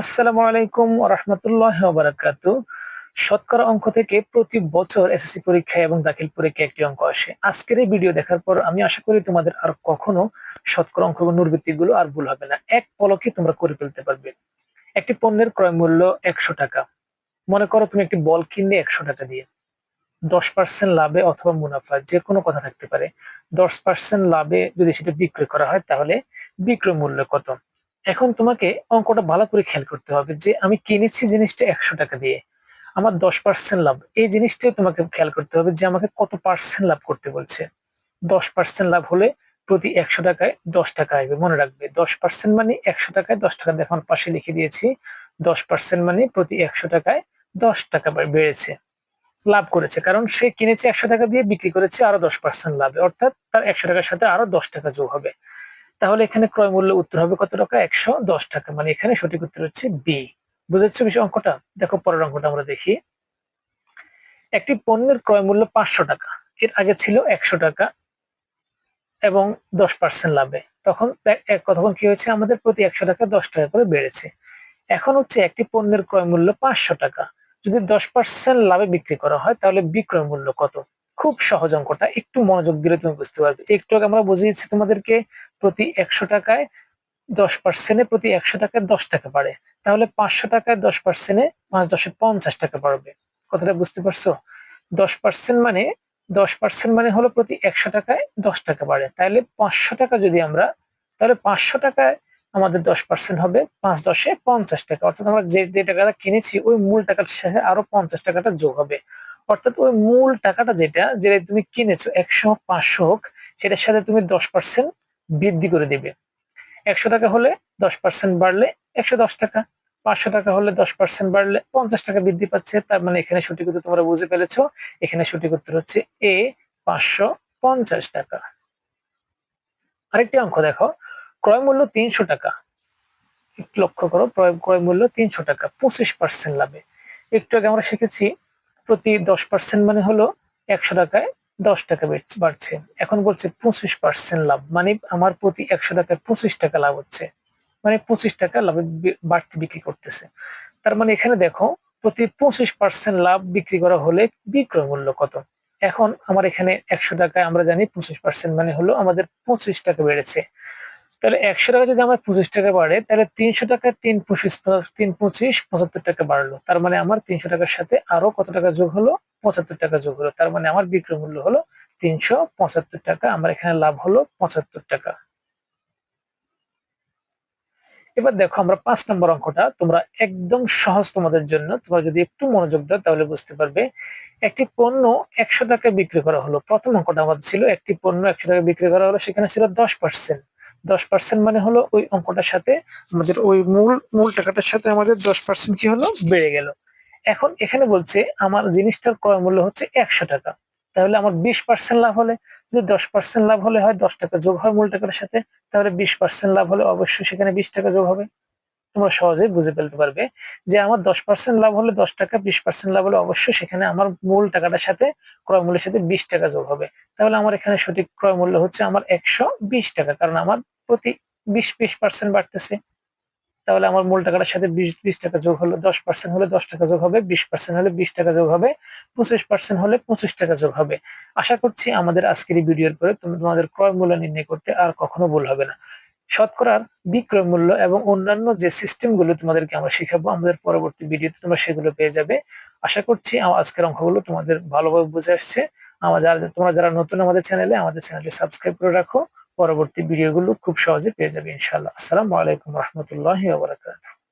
আসসালামু আলাইকুম রহমতুল্লাহ বারাকাতু। শতকরা অঙ্ক থেকে প্রতি বছর এসএসসি পরীক্ষা এবং দাখিল পরীক্ষা একটি অঙ্ক আসে। আজকের এই ভিডিও দেখার পর আমি আশা করি তোমাদের আর কখনো শতকরা অঙ্কগুলো আর ভুল হবে না। এক পলকে তোমরা করে ফেলতে পারবে। একটি পণ্যের ক্রয় মূল্য একশো টাকা। মনে করো তুমি একটি বল কিনলে একশো টাকা দিয়ে। দশ পার্সেন্ট লাভে অথবা মুনাফা, যে কোনো কথা থাকতে পারে। দশ পার্সেন্ট লাভে যদি সেটা বিক্রয় করা হয়, তাহলে বিক্রয় মূল্য কত? এখন তোমাকে অঙ্কটা ভালো করে খেয়াল করতে হবে যে আমি কিনেছি জিনিসটা একশো টাকা দিয়ে। আমার দশ পার্সেন্ট লাভ। এই জিনিসটাই তোমাকে খেয়াল করতে হবে যে আমাকে কত পার্সেন্ট লাভ করতে বলছে। দশ পার্সেন্ট লাভ হলে প্রতি একশো টাকায় দশ টাকা আসবে, মনে রাখবে। দশ পার্সেন্ট মানে একশো টাকায় দশ টাকা। দেখুন পাশে লিখে দিয়েছি, দশ পার্সেন্ট মানে প্রতি একশো টাকায় দশ টাকা বেড়েছে। লাভ করেছে। কারণ সে কিনেছে একশো টাকা দিয়ে, বিক্রি করেছে আরও দশ পার্সেন্ট লাভে। অর্থাৎ তার একশো টাকার সাথে আরও দশ টাকা যোগ হবে। তাহলে এখানে ক্রয় মূল্য উত্তর হবে কত টাকা? একশো দশ টাকা। মানে এখানে সঠিক উত্তর হচ্ছে বি বুঝেছ বিষয় অঙ্কটা? দেখো পরের অঙ্কটা আমরা দেখি। একটি পণ্যের ক্রয় মূল্য পাঁচশো টাকা। এর আগে ছিল একশো টাকা এবং দশ পার্সেন্ট লাভে। তখন তখন কি হয়েছে? আমাদের প্রতি একশো টাকা দশ টাকা করে বেড়েছে। এখন হচ্ছে একটি পণ্যের ক্রয় মূল্য পাঁচশো টাকা। যদি দশ পার্সেন্ট লাভে বিক্রি করা হয়, তাহলে বিক্রয় মূল্য কত? খুব সহজ অঙ্কটা। একটু মনোযোগ দিলে তুমি বুঝতে পারবে। একটু আগে আমরা বুঝিয়েছি তোমাদেরকে প্রতি একশো টাকায় দশ পার্সেন্টে প্রতি একশো টাকায় দশ টাকা বাড়ে। তাহলে পাঁচশো টাকায় দশ পার্সেন্টে পাঁচ দশে পঞ্চাশ টাকা বাড়বে। কথাটা বুঝতে পারছ? দশ পার্সেন্ট মানে দশ পার্সেন্ট মানে হলো প্রতি একশো টাকায় দশ টাকা বাড়ে। তাহলে পাঁচশো টাকা যদি আমরা, তাহলে পাঁচশো টাকায় আমাদের দশ পার্সেন্ট হবে, পাঁচ দশে পঞ্চাশ টাকা। অর্থাৎ আমরা যে যে টাকাটা কিনেছি, ওই মূল টাকার সাথে আরও পঞ্চাশ টাকাটা যোগ হবে। অর্থাৎ ওই মূল টাকাটা যেটা যেটা তুমি কিনেছো, একশো হোক, পাঁচশো হোক, সেটার সাথে তুমি দশ পার্সেন্ট বৃদ্ধি করে দিবে। একশো টাকা হলে দশ পার্সেন্ট বাড়লে একশো দশ টাকা, পাঁচশো টাকা হলে দশ পার্সেন্ট বাড়লে পঞ্চাশ টাকা বৃদ্ধি পাচ্ছে। তার মানে এখানে সঠিক উত্তর তোমরা বুঝে ফেলেছ। এখানে সঠিক উত্তর হচ্ছে এ, পাঁচশো পঞ্চাশ টাকা। আরেকটি অঙ্ক দেখো, ক্রয় মূল্য তিনশো টাকা। একটু লক্ষ্য করো, ক্রয় মূল্য তিনশো টাকা, পঁচিশ পার্সেন্ট লাভে। একটু আগে আমরা শিখেছি, প্রতি দশ পার্সেন্ট মানে হলো একশো টাকায় দশ টাকা বাড়ছে এখন বলছে পঁচিশ পার্সেন্ট লাভ। মানে আমার প্রতি একশো টাকায় পঁচিশ টাকা লাভ হচ্ছে। মানে পঁচিশ টাকা লাভে বাড়তি বিক্রি করতেছে। তার মানে এখানে দেখো, প্রতি পঁচিশ পার্সেন্ট লাভ বিক্রি করা হলে বিক্রয় মূল্য কত? এখন আমার এখানে একশো টাকায় আমরা জানি পঁচিশ পার্সেন্ট মানে হলো আমাদের পঁচিশ টাকা বেড়েছে। তাহলে একশো টাকা যদি আমার পঁচিশ টাকা বাড়ে, তাহলে তিনশো টাকা তিন পঁচিশ তিন পঁচিশ পঁচাত্তর টাকা বাড়লো। তার মানে আমার তিনশো টাকার সাথে আরও কত টাকা যোগ হলো? পঁচাত্তর টাকা যোগ হলো। তার মানে আমার বিক্রয় মূল্য হলো তিনশো পঁচাত্তর টাকা। আমার এখানে লাভ হলো পঁচাত্তর টাকা। এবার দেখো আমরা পাঁচ নম্বর অঙ্কটা, তোমরা একদম সহজ তোমাদের জন্য। তোমরা যদি একটু মনোযোগ দাও, তাহলে বুঝতে পারবে। একটি পণ্য একশো টাকা বিক্রি করা হলো। প্রথম অঙ্কটা আমাদের ছিল, একটি পণ্য একশো টাকা বিক্রি করা হলো, সেখানে ছিল দশ পার্সেন্ট দশ পার্সেন্ট মানে হলো ওই অঙ্কটার সাথে আমাদের ওই মূল মূল টাকাটার সাথে আমাদের দশ পার্সেন্ট কি হলো? বেড়ে গেল। এখন এখানে বলছে আমার জিনিসটার ক্রয় মূল্য হচ্ছে একশো টাকা। তাহলে আমার বিশ পার্সেন্ট লাভ হলে, যদি দশ পার্সেন্ট লাভ হলে হয় দশ টাকা যোগ হয় মূল টাকার সাথে, তাহলে বিশ পার্সেন্ট লাভ হলে অবশ্যই সেখানে বিশ টাকা যোগ হবে। তোমরা সহজেই বুঝে ফেলতে পারবে যে আমার দশ পার্সেন্ট লাভ হলে দশ টাকা, বিশ পার্সেন্ট লাভ হলে অবশ্যই সেখানে আমার মূল টাকাটার সাথে ক্রয় মূল্যের সাথে বিশ টাকা যোগ হবে। তাহলে আমার এখানে সঠিক ক্রয় মূল্য হচ্ছে আমার একশো বিশ টাকা, কারণ আমার প্রতি বিশ বিশ পার্সেন্ট বাড়তেছে। তাহলে আমার মূল টাকাটার সাথে বিশ বিশ টাকা যোগ হলো দশ পার্সেন্ট হলে দশ টাকা যোগ হবে, বিশ পার্সেন্ট হলে বিশ টাকা যোগ হবে, পঁচিশ পার্সেন্ট হলে পঁচিশ টাকা যোগ হবে। আশা করছি আমাদের আজকের এই ভিডিওর পরে তুমি তোমাদের ক্রয় মূল্য নির্ণয় করতে আর কখনো ভুল হবে না। শতকরার বিক্রয় মূল্য এবং অন্যান্য যে সিস্টেমগুলো তোমাদেরকে আমরা শেখাবো আমাদের পরবর্তী ভিডিওতে তোমরা সেগুলো পেয়ে যাবে। আশা করছি আজকের অঙ্কগুলো তোমাদের ভালোভাবে বুঝে আসছে। আমার যারা, তোমরা যারা নতুন আমাদের চ্যানেলে আমাদের চ্যানেলটি সাবস্ক্রাইব করে রাখো। পরবর্তী ভিডিওগুলো খুব সহজে পেয়ে যাবে ইনশাআল্লাহ। আসসালামু আলাইকুম রহমতুল্লাহ বারাকাতুহু।